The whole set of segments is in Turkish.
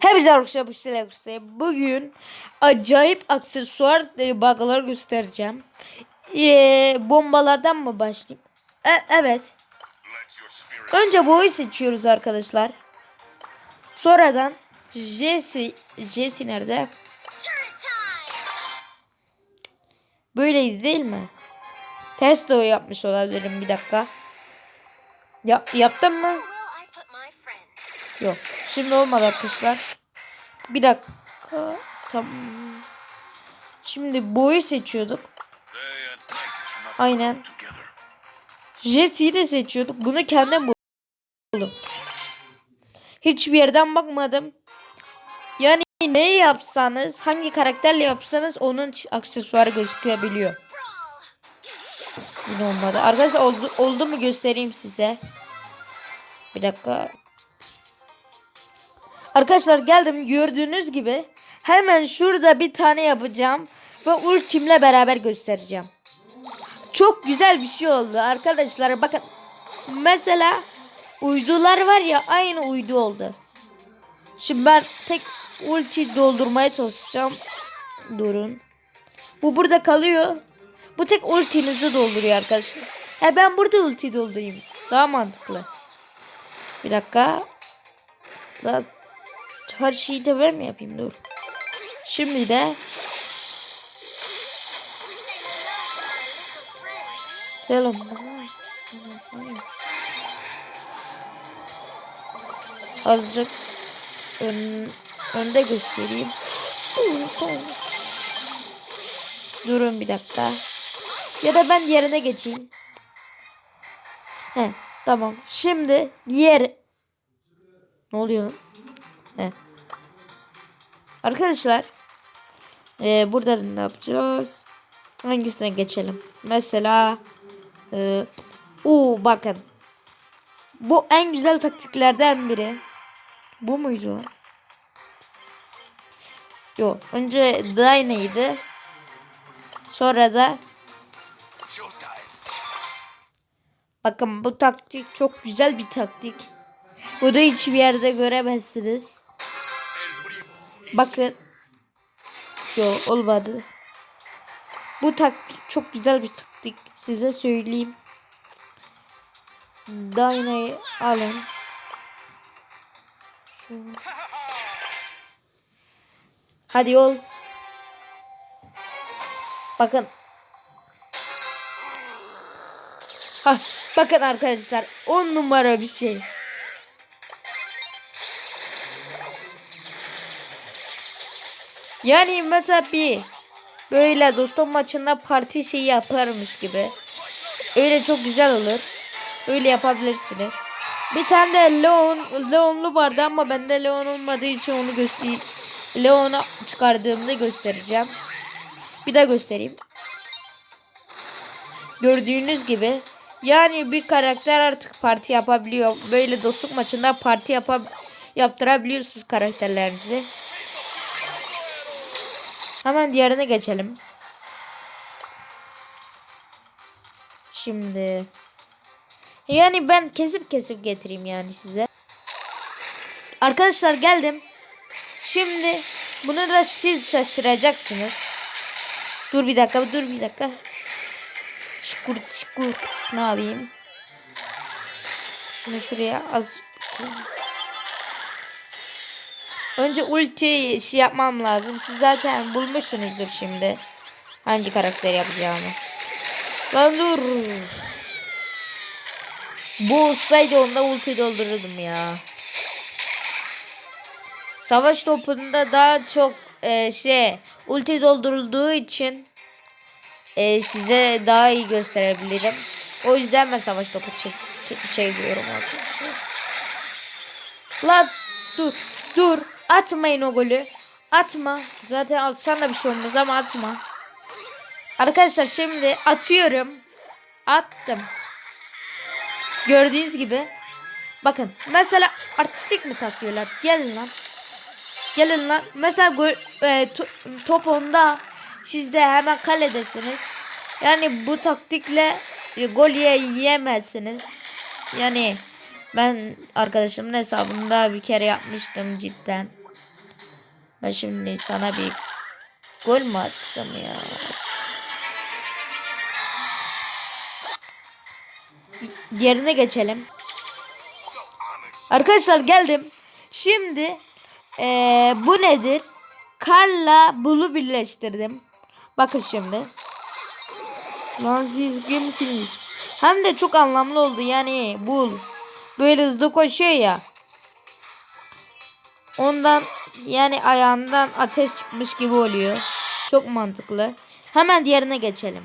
Hepinize arkadaşlar bu Selex'e bugün acayip aksesuar e, bug'lar göstereceğim. Ee, bombalardan mı başlayayım? E- evet. Önce boyu seçiyoruz arkadaşlar. Sonradan Jesse Jesse nerede? Böyleydi değil mi? Ters de o yapmış olabilirim bir dakika. Ya, yaptım mı? Yok. Şimdi olmadı arkadaşlar. Bir dakika. Tamam. Şimdi boyu seçiyorduk. Aynen. Jesse'yi de seçiyorduk. Bunu kendim buldum. Hiçbir yerden bakmadım. Yani ne yapsanız, hangi karakterle yapsanız onun aksesuarı gözükebiliyor. Yine olmadı. Arkadaşlar oldu, oldu mu göstereyim size. Bir dakika. Arkadaşlar geldim gördüğünüz gibi hemen şurada bir tane yapacağım ve ultimle beraber göstereceğim. Çok güzel bir şey oldu arkadaşlar bakın. Mesela uydular var ya aynı uydu oldu. Şimdi ben tek ulti doldurmaya çalışacağım. Durun. Bu burada kalıyor. Bu tek ultinizi dolduruyor arkadaşlar. He ben burada ulti doldurayım. Daha mantıklı. Bir dakika. Daha her şeyi de ben mi yapayım dur. Şimdi de Selam. Azıcık ön, önde göstereyim. Durun bir dakika. Ya da ben yerine geçeyim. He, tamam. Şimdi diğer Ne oluyor? He. Arkadaşlar e, burada ne yapacağız? Hangisine geçelim? Mesela e, bakın. Bu en güzel taktiklerden biri. Bu muydu? Yok. Önce Dyne'ydi. Sonra da Bakın bu taktik çok güzel bir taktik. Bunu hiçbir yerde göremezsiniz. Bakın. Yo olmadı. Bu taktik çok güzel bir taktik. Size söyleyeyim. Dyna'yı alın. Hadi yol. Bakın. Ha, bakın arkadaşlar 10 numara bir şey. Yani mesela bir böyle dostum maçında parti şeyi yaparmış gibi. Öyle çok güzel olur. Öyle yapabilirsiniz. Bir tane de Leon, Leon'lu vardı ama bende Leon olmadığı için onu göstereyim. Leon'u çıkardığımda göstereceğim. Bir daha göstereyim. Gördüğünüz gibi yani bir karakter artık parti yapabiliyor. Böyle dostluk maçında parti yapab yaptırabiliyorsunuz karakterlerinizi. Hemen diğerine geçelim. Şimdi yani ben kesip kesip getireyim yani size. Arkadaşlar geldim. Şimdi bunu da siz şaşıracaksınız. Dur bir dakika, dur bir dakika. Çikur çikur. Şunu alayım. Şunu şuraya az Önce ulti şey yapmam lazım. Siz zaten bulmuşsunuzdur şimdi. Hangi karakter yapacağımı. Lan dur. Bu olsaydı onda ulti doldururdum ya. Savaş topunda daha çok e, şey ulti doldurulduğu için e, size daha iyi gösterebilirim. O yüzden ben savaş topu çek çekiyorum arkadaşlar. Lan dur dur atmayın o golü. Atma. Zaten atsan da bir şey olmaz ama atma. Arkadaşlar şimdi atıyorum. Attım. Gördüğünüz gibi. Bakın mesela artistik mi taslıyorlar? Gelin lan. Gelin lan. Mesela gol, e, to, top onda siz de hemen kaledesiniz. Yani bu taktikle e, gol ye- yiyemezsiniz. Yani Ben arkadaşımın hesabında bir kere yapmıştım cidden. Ben şimdi sana bir gol mü atsam ya? Diğerine geçelim. Arkadaşlar geldim. Şimdi eee, bu nedir? Karla bulu birleştirdim. Bakın şimdi. Lan siz kimsiniz? Hem de çok anlamlı oldu yani bul. Böyle hızlı koşuyor ya. Ondan yani ayağından ateş çıkmış gibi oluyor. Çok mantıklı. Hemen diğerine geçelim.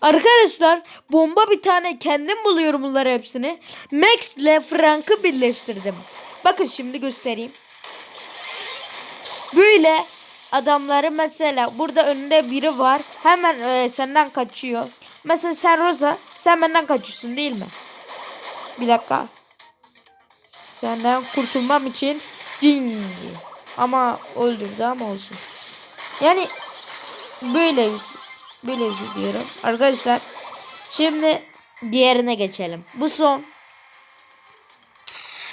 Arkadaşlar bomba bir tane kendim buluyorum bunları hepsini. Max ile Frank'ı birleştirdim. Bakın şimdi göstereyim. Böyle adamları mesela burada önünde biri var. Hemen e, senden kaçıyor. Mesela sen Rosa sen benden kaçıyorsun değil mi? Bir dakika. Senden kurtulmam için cin. Ama öldürdü ama olsun. Yani böyle böyle diyorum. Arkadaşlar şimdi diğerine geçelim. Bu son.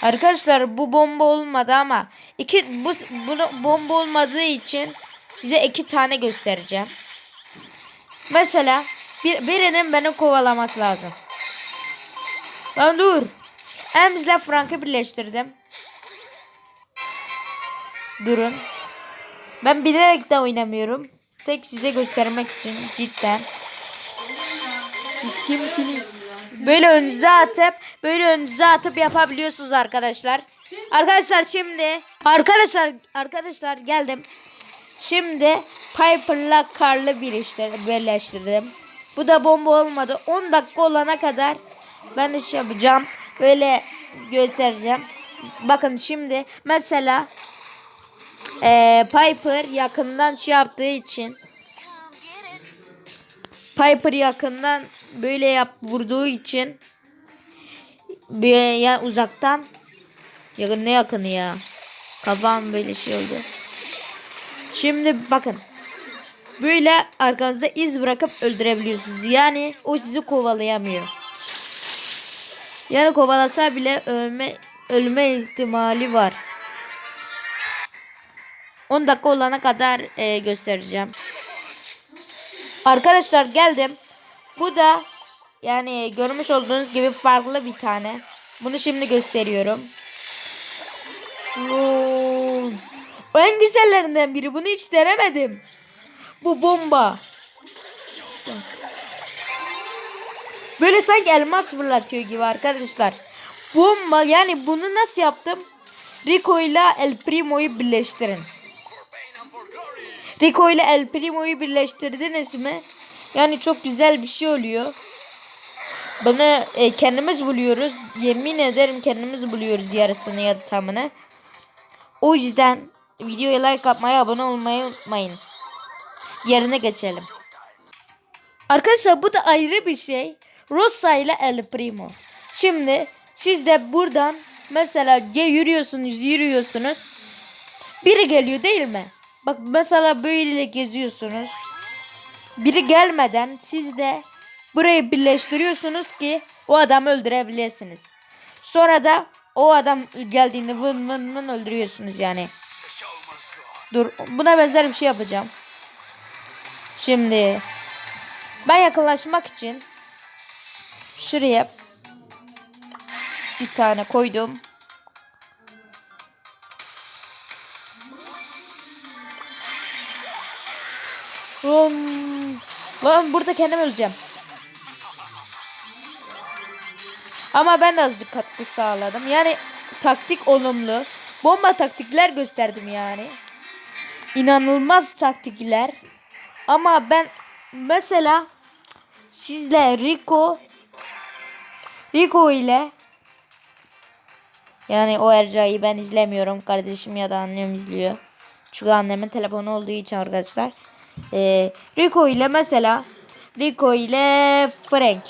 Arkadaşlar bu bomba olmadı ama iki bu bunu bomba olmadığı için size iki tane göstereceğim. Mesela bir, birinin beni kovalaması lazım. Lan dur. Ems'le Frank'ı birleştirdim. Durun. Ben bilerek de oynamıyorum. Tek size göstermek için cidden. Siz kimsiniz? Böyle önünüze atıp böyle önünüze atıp yapabiliyorsunuz arkadaşlar. Arkadaşlar şimdi arkadaşlar arkadaşlar geldim. Şimdi Piper'la Carl'ı birleştir- birleştirdim. Bu da bomba olmadı. 10 dakika olana kadar ben de şey yapacağım. Böyle göstereceğim. Bakın şimdi mesela eee, Piper yakından şey yaptığı için Piper yakından böyle yap vurduğu için bir ya uzaktan yakın ne yakını ya kafam böyle şey oldu. Şimdi bakın böyle arkanızda iz bırakıp öldürebiliyorsunuz. Yani o sizi kovalayamıyor. Yani kovalasa bile ölme ölme ihtimali var. 10 dakika olana kadar e, göstereceğim. Arkadaşlar geldim. Bu da yani görmüş olduğunuz gibi farklı bir tane. Bunu şimdi gösteriyorum. Oo, En güzellerinden biri. Bunu hiç denemedim. Bu bomba. Böyle sanki elmas fırlatıyor gibi arkadaşlar. Bomba yani bunu nasıl yaptım? Rico ile El Primo'yu birleştirin. Rico ile El Primo'yu birleştirdiniz mi? Yani çok güzel bir şey oluyor. Bunu e, kendimiz buluyoruz. Yemin ederim kendimiz buluyoruz yarısını ya da tamını. O yüzden videoya like atmayı, abone olmayı unutmayın. Yerine geçelim. Arkadaşlar bu da ayrı bir şey. Rosa ile El Primo. Şimdi siz de buradan mesela yürüyorsunuz, yürüyorsunuz. Biri geliyor değil mi? Bak mesela böyle geziyorsunuz. Biri gelmeden siz de burayı birleştiriyorsunuz ki o adamı öldürebilirsiniz. Sonra da o adam geldiğinde vın vın vın öldürüyorsunuz yani. Dur buna benzer bir şey yapacağım. Şimdi ben yakınlaşmak için şuraya bir tane koydum. Lan, lan burada kendim öleceğim. Ama ben de azıcık katkı sağladım. Yani taktik olumlu. Bomba taktikler gösterdim yani. İnanılmaz taktikler. Ama ben mesela sizle Rico Rico ile yani o Erca'yı ben izlemiyorum. Kardeşim ya da annem izliyor. Çünkü annemin telefonu olduğu için arkadaşlar. Ee, Rico ile mesela Rico ile Frank.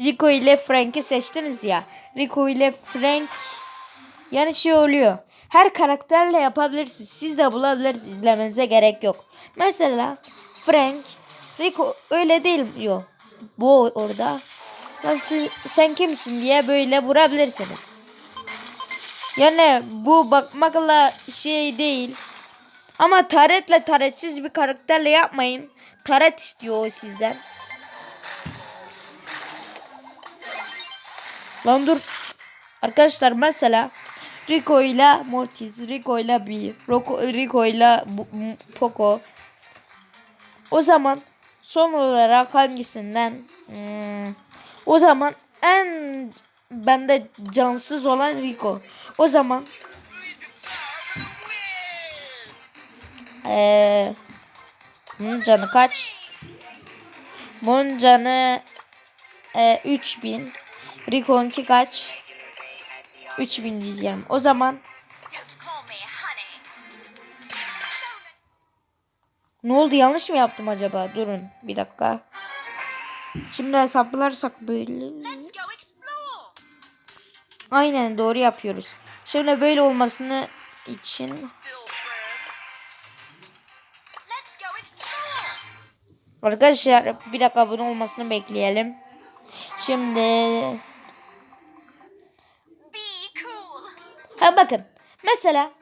Rico ile Frank'i seçtiniz ya. Rico ile Frank yani şey oluyor. Her karakterle yapabilirsiniz. Siz de bulabilirsiniz. İzlemenize gerek yok. Mesela Frank, Rico öyle değil mi? Yok. Bu orada. Lan siz- sen kimsin diye böyle vurabilirsiniz. Yani bu bakmakla şey değil. Ama taretle taretsiz bir karakterle yapmayın. Taret istiyor o sizden. Lan dur. Arkadaşlar mesela Rico ile Mortis, Rico ile Rocco, Rico ile Poco. O zaman son olarak hangisinden? Hmm, o zaman en bende cansız olan Rico. O zaman eee bunun canı kaç? Bunun canı e, 3000. Rico'nunki kaç? 3000 diyeceğim. O zaman ne oldu yanlış mı yaptım acaba? Durun bir dakika. Şimdi hesaplarsak böyle. Aynen doğru yapıyoruz. Şimdi böyle olmasını için arkadaşlar bir dakika abone olmasını bekleyelim. Şimdi ha bakın mesela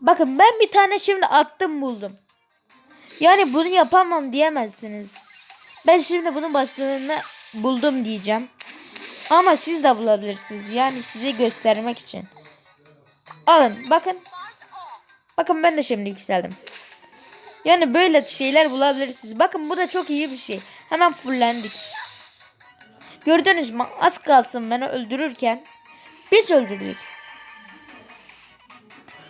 bakın ben bir tane şimdi attım buldum. Yani bunu yapamam diyemezsiniz. Ben şimdi bunun başlığını buldum diyeceğim. Ama siz de bulabilirsiniz. Yani size göstermek için. Alın bakın. Bakın ben de şimdi yükseldim. Yani böyle şeyler bulabilirsiniz. Bakın bu da çok iyi bir şey. Hemen fullendik. Gördünüz mü? Az kalsın beni öldürürken biz öldürdük.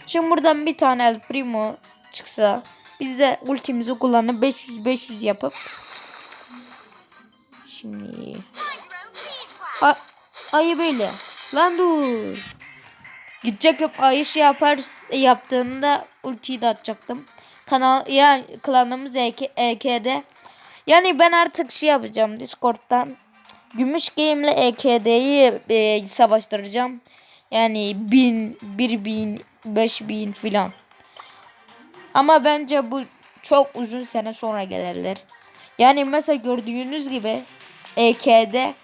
Şimdi buradan bir tane El Primo çıksa biz de ultimizi kullanıp 500 500 yapıp şimdi. A ayı böyle. Lan dur. Gidecek yok ayı şey yapar yaptığında ultiyi de atacaktım. Kanal yani klanımız EK, EK'de. Yani ben artık şey yapacağım Discord'dan. Gümüş Game ile EKD'yi e, savaştıracağım. Yani 1000, 1000, 5000 filan. Ama bence bu çok uzun sene sonra gelebilir. Yani mesela gördüğünüz gibi EK'de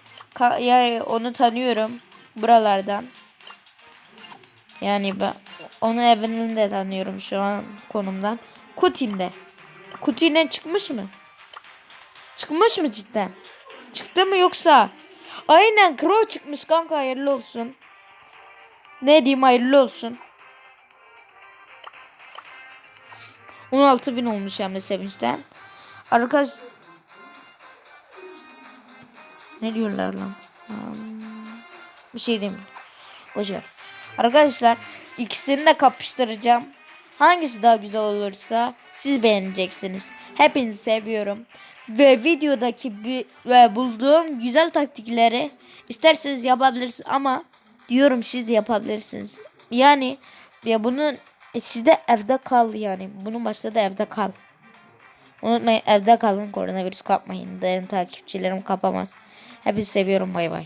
yani onu tanıyorum buralardan. Yani ben onu evinin de tanıyorum şu an konumdan. Kutin'de. Kutin'e çıkmış mı? Çıkmış mı cidden? Çıktı mı yoksa? Aynen Crow çıkmış kanka hayırlı olsun. Ne diyeyim hayırlı olsun. 16 bin olmuş de sevinçten. Arkadaş ne diyorlar lan? Hmm, Bir şey demiyorum. Boşver. Arkadaşlar ikisini de kapıştıracağım. Hangisi daha güzel olursa siz beğeneceksiniz. Hepinizi seviyorum. Ve videodaki bir, ve bulduğum güzel taktikleri isterseniz yapabilirsiniz ama diyorum siz yapabilirsiniz. Yani ya bunun e, sizde evde kal yani. Bunun başta da evde kal. Unutmayın evde kalın koronavirüs kapmayın. Dayan takipçilerim kapamaz. Hepinizi seviyorum bay bay.